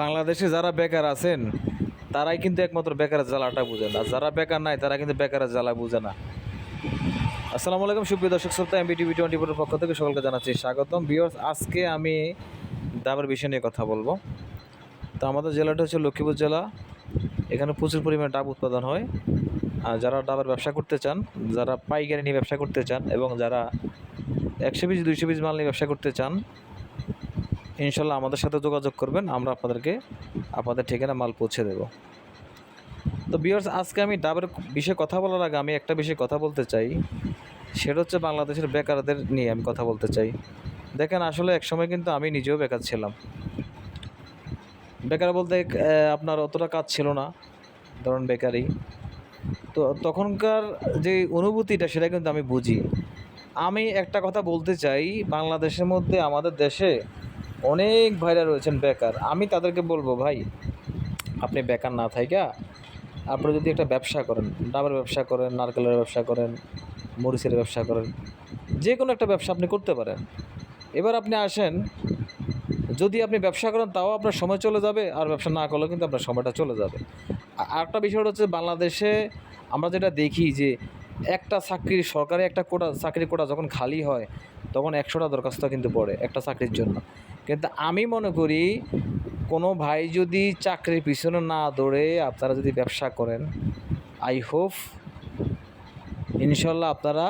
বাংলাদেশে যারা বেকার আছেন, তারাই কিন্তু একমাত্র বেকারের জ্বালাটা বুঝে না। যারা বেকার নাই, তারা কিন্তু বেকারের জ্বালা বুঝে না। আসসালামু আলাইকুম, সুপ্রিয় দর্শক শ্রোতা এমবি টিভি টোয়েন্টি ফোরের পক্ষ থেকে সকলকে জানাচ্ছি স্বাগতম। বিয়র্স আজকে আমি ডাবের বিষয় নিয়ে কথা বলব। তো আমাদের জেলাটা হচ্ছে লক্ষ্মীপুর জেলা। এখানে প্রচুর পরিমাণে ডাব উৎপাদন হয়। আর যারা ডাবের ব্যবসা করতে চান, যারা পাইকারি নিয়ে ব্যবসা করতে চান এবং যারা একশো পিস, দুইশো পিস মাল নিয়ে ব্যবসা করতে চান ইনশাল্লাহ আমাদের সাথে যোগাযোগ করবেন, আমরা আপনাদেরকে আপনাদের ঠিকানা মাল পৌঁছে দেব। তো বিয়ার্স আজকে আমি ডাবের বিষয়ে কথা বলার আগে আমি একটা বিষয়ে কথা বলতে চাই। সেটা হচ্ছে বাংলাদেশের বেকারদের নিয়ে আমি কথা বলতে চাই। দেখেন, আসলে এক সময় কিন্তু আমি নিজেও বেকার ছিলাম। বেকার বলতে আপনার অতটা কাজ ছিল না, ধরুন বেকারি। তো তখনকার যে অনুভূতিটা, সেটা কিন্তু আমি বুঝি। আমি একটা কথা বলতে চাই, বাংলাদেশের মধ্যে আমাদের দেশে অনেক ভাইরা রয়েছেন বেকার। আমি তাদেরকে বলব, ভাই, আপনি বেকার না থাইকা। আপনি যদি একটা ব্যবসা করেন, ডাবের ব্যবসা করেন, নারকেলের ব্যবসা করেন, মরিচের ব্যবসা করেন যে কোনো একটা ব্যবসা আপনি করতে পারেন। এবার আপনি আসেন, যদি আপনি ব্যবসা করেন, তাও আপনার সময় চলে যাবে, আর ব্যবসা না করলেও কিন্তু আপনার সময়টা চলে যাবে। আরেকটা বিষয় হচ্ছে, বাংলাদেশে আমরা যেটা দেখি যে, একটা চাকরির সরকারি একটা কোটা, চাকরির কোটা যখন খালি হয়, তখন একশোটা দরখাস্ত কিন্তু পড়ে একটা চাকরির জন্য। কিন্তু আমি মনে করি কোনো ভাই যদি চাকরির পিছনে না দৌড়ে আপনারা যদি ব্যবসা করেন আই হোপ ইনশাল্লাহ আপনারা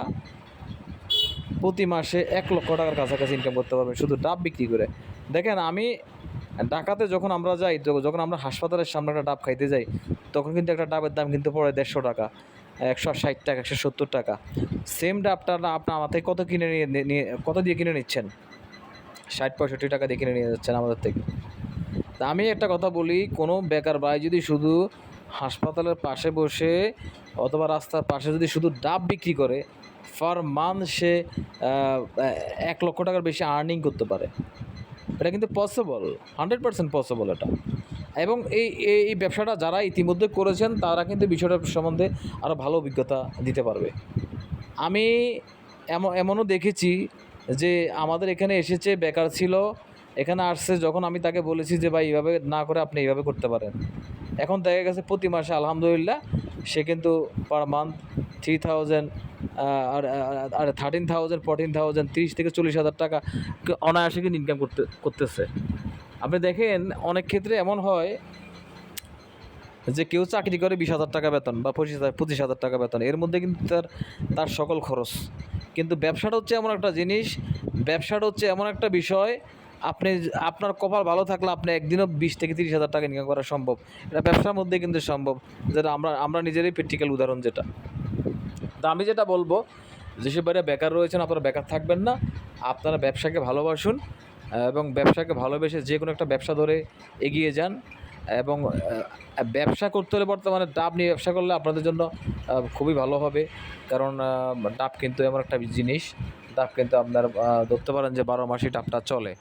প্রতি মাসে এক লক্ষ টাকার কাছাকাছি ইনকাম করতে পারবেন শুধু ডাব বিক্রি করে। দেখেন আমি ঢাকাতে যখন আমরা যাই যখন আমরা হাসপাতালের সামনে একটা ডাব খাইতে যাই, তখন কিন্তু একটা ডাবের দাম কিন্তু পড়ে দেড়শো টাকা, একশো ষাট টাকা, একশো সত্তর টাকা। সেম ডাবটা আপনার আপনি আমার কত কিনে নিয়ে কত দিয়ে কিনে নিচ্ছেন? ষাট পঁয়ষট্টি টাকা কিনে নিয়ে যাচ্ছেন আমাদের থেকে। তা আমি একটা কথা বলি, কোনো বেকার ভাই যদি শুধু হাসপাতালের পাশে বসে অথবা রাস্তার পাশে যদি শুধু ডাব বিক্রি করে, পার মান্থ সে এক লক্ষ টাকার বেশি আর্নিং করতে পারে। এটা কিন্তু পসিবল হান্ড্রেড পার্সেন্ট পসিবল এটা। এবং এই এই ব্যবসাটা যারা ইতিমধ্যে করেছেন, তারা কিন্তু বিষয়টা সম্বন্ধে আরও ভালো অভিজ্ঞতা দিতে পারবে। আমি এমন, এমনও দেখেছি যে আমাদের এখানে এসেছে, বেকার ছিল, এখানে আসছে যখন আমি তাকে বলেছি যে, ভাই, এইভাবে না করে আপনি এইভাবে করতে পারেন। এখন দেখা গেছে প্রতি মাসে, আলহামদুলিল্লাহ, সে কিন্তু পার মান্থ থ্রি থাউজেন্ড আর, আর- থার্টিন থাউজেন্ড ফোরটিন থাউজেন্ড তিরিশ থেকে চল্লিশ হাজার টাকা অনায়াসে কিন্তু ইনকাম করতে, করতেছে। আপনি দেখেন, অনেক ক্ষেত্রে এমন হয় যে কেউ চাকরি করে বিশ হাজার টাকা বেতন বা পঁচিশ হাজার পঁচিশ হাজার টাকা বেতন, এর মধ্যে কিন্তু তার তার সকল খরচ। কিন্তু ব্যবসাটা হচ্ছে এমন একটা জিনিস, ব্যবসাটা হচ্ছে এমন একটা বিষয়, আপনি আপনার কপাল ভালো থাকলে আপনি একদিনও বিশ থেকে তিরিশ হাজার টাকা ইনকাম করা সম্ভব। এটা ব্যবসার মধ্যে কিন্তু সম্ভব, যেটা আমরা আমরা নিজেরই প্র্যাকটিক্যাল উদাহরণ যেটা। তা আমি যেটা বলব, যেসব বাইরে বেকার রয়েছেন, আপনারা বেকার থাকবেন না, আপনারা ব্যবসাকে ভালোবাসুন এবং ব্যবসাকে ভালোবেসে যে কোনো একটা ব্যবসা ধরে এগিয়ে যান। এবং ব্যবসা করতে হলে বর্তমানে ডাব নিয়ে ব্যবসা করলে আপনাদের জন্য খুবই ভালো হবে। কারণ ডাব কিন্তু এমন একটা জিনিস, ডাব কিন্তু আপনার ধরতে পারেন যে বারো মাসই ডাবটা চলে।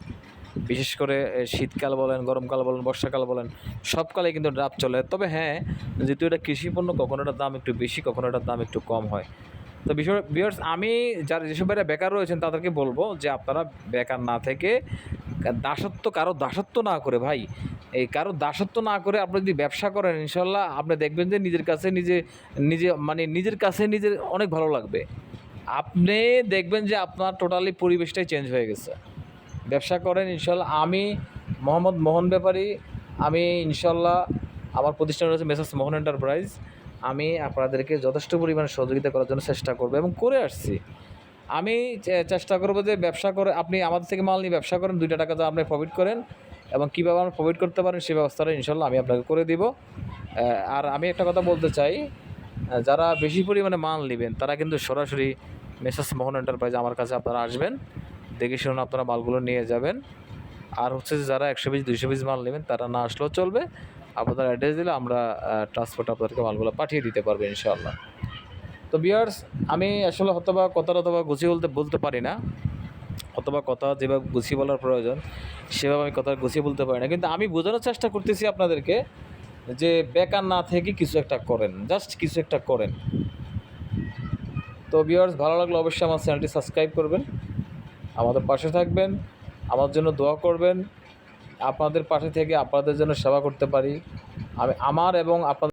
বিশেষ করে শীতকাল বলেন, গরমকাল বলেন, বর্ষাকাল বলেন, সবকালে কিন্তু ডাব চলে। তবে হ্যাঁ যেহেতু এটা কৃষি পণ্য, কখনো এটার দাম একটু বেশি, কখনো এটার দাম একটু কম হয়। তো বিষয় বিয়ার্স আমি যারা যেসব বেকার রয়েছেন, তাদেরকে বলব যে আপনারা বেকার না থেকে দাসত্ব কারও দাসত্ব না করে ভাই। এই কারও দাসত্ব না করে আপনি যদি ব্যবসা করেন ইনশাল্লাহ আপনি দেখবেন যে নিজের কাছে নিজে নিজে মানে নিজের কাছে নিজের অনেক ভালো লাগবে। আপনি দেখবেন যে আপনার টোটালি পরিবেশটাই চেঞ্জ হয়ে গেছে। ব্যবসা করেন ইনশাল্লাহ আমি মোহাম্মদ মোহন ব্যাপারী, আমি ইনশাল্লাহ আমার প্রতিষ্ঠান রয়েছে মেসার্স মোহন এন্টারপ্রাইজ আমি আপনাদেরকে যথেষ্ট পরিমাণে সহযোগিতা করার জন্য চেষ্টা করব এবং করে আসছি। আমি চেষ্টা করব যে ব্যবসা করে, আপনি আমাদের থেকে মাল নিয়ে ব্যবসা করেন, দুইটা টাকা তো আপনি প্রফিট করেন এবং কীভাবে আমরা প্রফিট করতে পারেন সেই ব্যবস্থাটা ইনশাল্লাহ আমি আপনাকে করে দিব। আর আমি একটা কথা বলতে চাই যারা বেশি পরিমাণে মাল নেবেন, তারা কিন্তু সরাসরি মেসার্স মোহন এন্টারপ্রাইজ আমার কাছে আপনারা আসবেন, দেখে শুনুন আপনারা মালগুলো নিয়ে যাবেন। আর হচ্ছে যে যারা একশো পিস, দুইশো পিস মাল নেবেন, তারা না আসলেও চলবে। আপনাদের অ্যাড্রেস দিলে আমরা ট্রান্সপোর্ট আপনাদেরকে মালগুলো পাঠিয়ে দিতে পারব ইনশাআল্লাহ। তো বিয়ার্স আমি আসলে হয়তোবা কথাটা অথবা গুছিয়ে বলতে বলতে পারি না। অথবা কথা যেভাবে গুছিয়ে বলার প্রয়োজন, সেভাবে আমি কথা গুছিয়ে বলতে পারি না। কিন্তু আমি বোঝানোর চেষ্টা করতেছি আপনাদেরকে যে বেকার না থেকে কিছু একটা করেন জাস্ট কিছু একটা করেন। তো বিয়ার্স ভালো লাগলে অবশ্যই আমার চ্যানেলটি সাবস্ক্রাইব করবেন, আমাদের পাশে থাকবেন, আমার জন্য দোয়া করবেন, আপনাদের পাশে থেকে আপনাদের জন্য সেবা করতে পারি। আমি, আমার এবং আপনাদের